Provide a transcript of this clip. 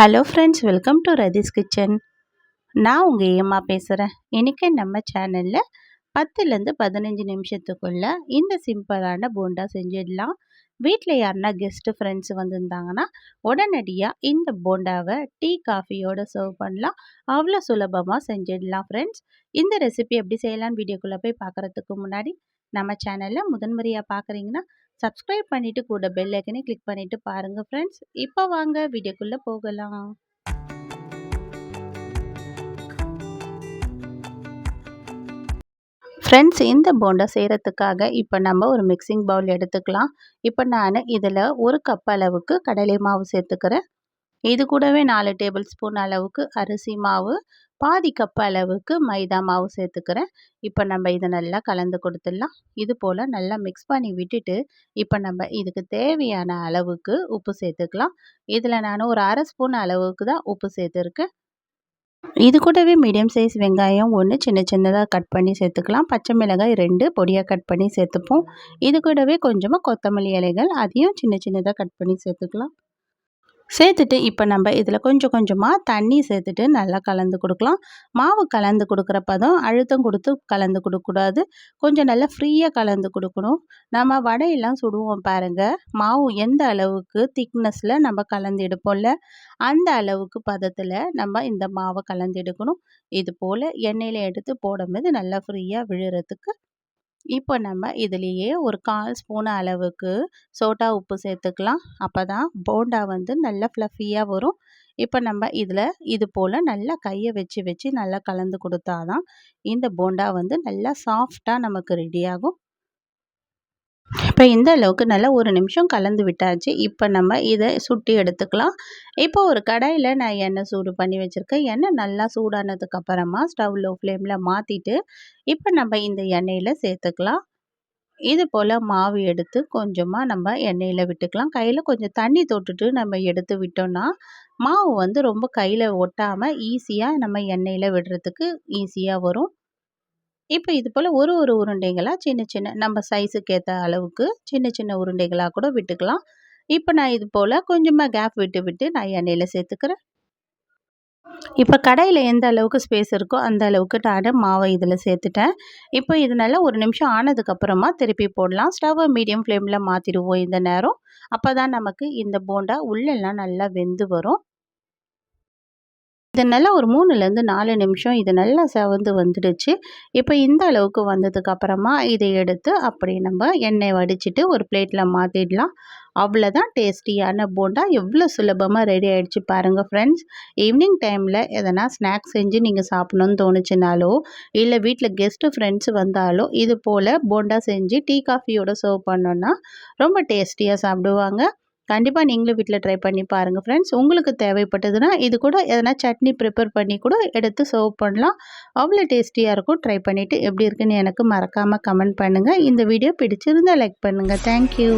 Hello friends welcome to Rathi's kitchen நான் உங்கள் ஏமா பேசுகிறேன் இன்றைக்கி நம்ம சேனலில் பத்துலேருந்து பதினஞ்சு நிமிஷத்துக்குள்ளே இந்த சிம்பிளான போண்டா செஞ்சிடலாம். வீட்டில் யாருன்னா கெஸ்ட்டு ஃப்ரெண்ட்ஸ் வந்திருந்தாங்கன்னா உடனடியாக இந்த போண்டாவை டீ காஃபியோடு சர்வ் பண்ணலாம். அவ்வளோ சுலபமாக செஞ்சிடலாம் ஃப்ரெண்ட்ஸ் இந்த ரெசிபி எப்படி செய்யலான்னு வீடியோக்குள்ளே போய் பார்க்குறதுக்கு முன்னாடி நம்ம சேனலில் முதன்முறையாக பார்க்குறீங்கன்னா சப்ஸ்கிரைப் பண்ணிவிட்டு கூட பெல் ஐக்கனை கிளிக் பண்ணிவிட்டு பாருங்கள் ஃப்ரெண்ட்ஸ் இப்போ வாங்க வீடியோக்குள்ளே போகலாம். ஃப்ரெண்ட்ஸ் இந்த போண்டா செய்கிறதுக்காக இப்போ நம்ம ஒரு மிக்சிங் பவுல் எடுத்துக்கலாம். இப்போ நான் இதில் ஒரு கப் அளவுக்கு கடலை மாவு சேர்த்துக்கிறேன். இது கூடவே நாலு டேபிள் ஸ்பூன் அளவுக்கு அரிசி மாவு பாதி கப் அளவுக்கு மைதா மாவு சேர்த்துக்கிறேன். இப்போ நம்ம இதை நல்லா கலந்து கொடுத்துடலாம். இது போல் நல்லா மிக்ஸ் பண்ணி விட்டுட்டு இப்போ நம்ம இதுக்கு தேவையான அளவுக்கு உப்பு சேர்த்துக்கலாம். இதில் நான் ஒரு அரை ஸ்பூன் அளவுக்கு தான் உப்பு சேர்த்துருக்கேன். இது கூடவே மீடியம் சைஸ் வெங்காயம் ஒன்று சின்ன சின்னதாக கட் பண்ணி சேர்த்துக்கலாம். பச்சை மிளகாய் ரெண்டு பொடியாக கட் பண்ணி சேர்த்துப்போம். இது கூடவே கொஞ்சமாக கொத்தமல்லி இலைகள் அதையும் சின்ன சின்னதாக கட் பண்ணி சேர்த்துக்கலாம். சேர்த்துட்டு இப்போ நம்ம இதில் கொஞ்சம் கொஞ்சமாக தண்ணி சேர்த்துட்டு நல்லா கலந்து கொடுக்கலாம். மாவு கலந்து கொடுக்குற பதம் அழுத்தம் கொடுத்து கலந்து கொடுக்கக்கூடாது கொஞ்சம் நல்லா ஃப்ரீயாக கலந்து கொடுக்கணும். நம்ம வடையெல்லாம் சுடுவோம் பாருங்கள் மாவு எந்த அளவுக்கு திக்னஸில் நம்ம கலந்து எடுப்போம்ல அந்த அளவுக்கு பதத்தில் நம்ம இந்த மாவை கலந்து எடுக்கணும். இது போல் எண்ணெயில் எடுத்து போடும்போது நல்லா ஃப்ரீயாக விழுறதுக்கு இப்போ நம்ம இதுலேயே ஒரு கால் ஸ்பூன் அளவுக்கு சோட்டா உப்பு சேர்த்துக்கலாம். அப்போ தான் போண்டா வந்து நல்லா ஃப்ளஃபியாக வரும். இப்போ நம்ம இதில் இது போல் நல்லா கையை வச்சு வச்சு நல்லா கலந்து கொடுத்தா தான் இந்த போண்டா வந்து நல்லா சாஃப்டாக நமக்கு ரெடியாகும் இப்போ இந்த அளவுக்கு நல்லா ஒரு நிமிஷம் கலந்து விட்டாச்சு. இப்போ நம்ம இதை சுட்டி எடுத்துக்கலாம். இப்போ ஒரு கடாயில் நான் எண்ணெய் சூடு பண்ணி வச்சுருக்கேன். எண்ணெய் நல்லா சூடானதுக்கப்புறமா ஸ்டவ் லோ ஃப்ளேமில் மாற்றிட்டு இப்போ நம்ம இந்த எண்ணெயில் சேர்த்துக்கலாம். இது போல் மாவு எடுத்து கொஞ்சமாக நம்ம எண்ணெயில் விட்டுக்கலாம். கையில் கொஞ்சம் தண்ணி தொட்டுட்டு நம்ம எடுத்து விட்டோம்னா மாவு வந்து ரொம்ப கையில் ஒட்டாமல் ஈஸியாக நம்ம எண்ணெயில் விடுறதுக்கு ஈஸியாக வரும். இப்போ இது போல் ஒரு ஒரு உருண்டைகளாக சின்ன சின்ன நம்ம சைஸுக்கு ஏற்ற அளவுக்கு சின்ன சின்ன உருண்டைகளாக கூட விட்டுக்கலாம். இப்போ நான் இது போல் கொஞ்சமாக கேப் விட்டு விட்டு நான் எண்ணெயில் சேர்த்துக்கிறேன். இப்போ கடையில் எந்த அளவுக்கு ஸ்பேஸ் இருக்கோ அந்த அளவுக்கு நான் மாவை இதில் சேர்த்துட்டேன். இப்போ இது நல்லா ஒரு நிமிஷம் ஆனதுக்கப்புறமா திருப்பி போடலாம். ஸ்டவ்வை மீடியம் ஃப்ளேமில் மாற்றிடுவோம் இந்த நேரம். அப்போ தான் நமக்கு இந்த போண்டா உள்ளெல்லாம் நல்லா வெந்து வரும். இது நல்லா ஒரு மூணுலேருந்து நாலு நிமிஷம் இது நல்லா செவந்து வந்துடுச்சு. இப்போ இந்த அளவுக்கு வந்ததுக்கப்புறமா இதை எடுத்து அப்படி நம்ம எண்ணெய் வடிச்சிட்டு ஒரு பிளேட்டில் மாற்றிடலாம் அவ்வளோதான் டேஸ்டியான போண்டா. எவ்வளோ சுலபமாக ரெடி ஆகிடுச்சு பாருங்கள் ஃப்ரெண்ட்ஸ் ஈவினிங் டைமில் எதனா ஸ்நாக்ஸ் செஞ்சு நீங்கள் சாப்பிட்ணுன்னு தோணுச்சுனாலோ இல்லை வீட்டில் கெஸ்ட்டு ஃப்ரெண்ட்ஸ் வந்தாலோ இது போல் போண்டா செஞ்சு டீ காஃபியோட சர்வ் பண்ணோன்னா ரொம்ப டேஸ்டியாக சாப்பிடுவாங்க. கண்டிப்பாக நீங்களும் வீட்டில் ட்ரை பண்ணி பாருங்கள் ஃப்ரெண்ட்ஸ் உங்களுக்கு தேவைப்பட்டதுன்னா இது கூட எதனா சட்னி ப்ரிப்பேர் பண்ணி கூட எடுத்து சர்வ் பண்ணலாம். அவ்வளோ டேஸ்டியாக இருக்கும். ட்ரை பண்ணிவிட்டு எப்படி இருக்குன்னு எனக்கு மறக்காமல் கமெண்ட் பண்ணுங்கள் இந்த வீடியோ பிடிச்சிருந்தால் லைக் பண்ணுங்கள் தேங்க்யூ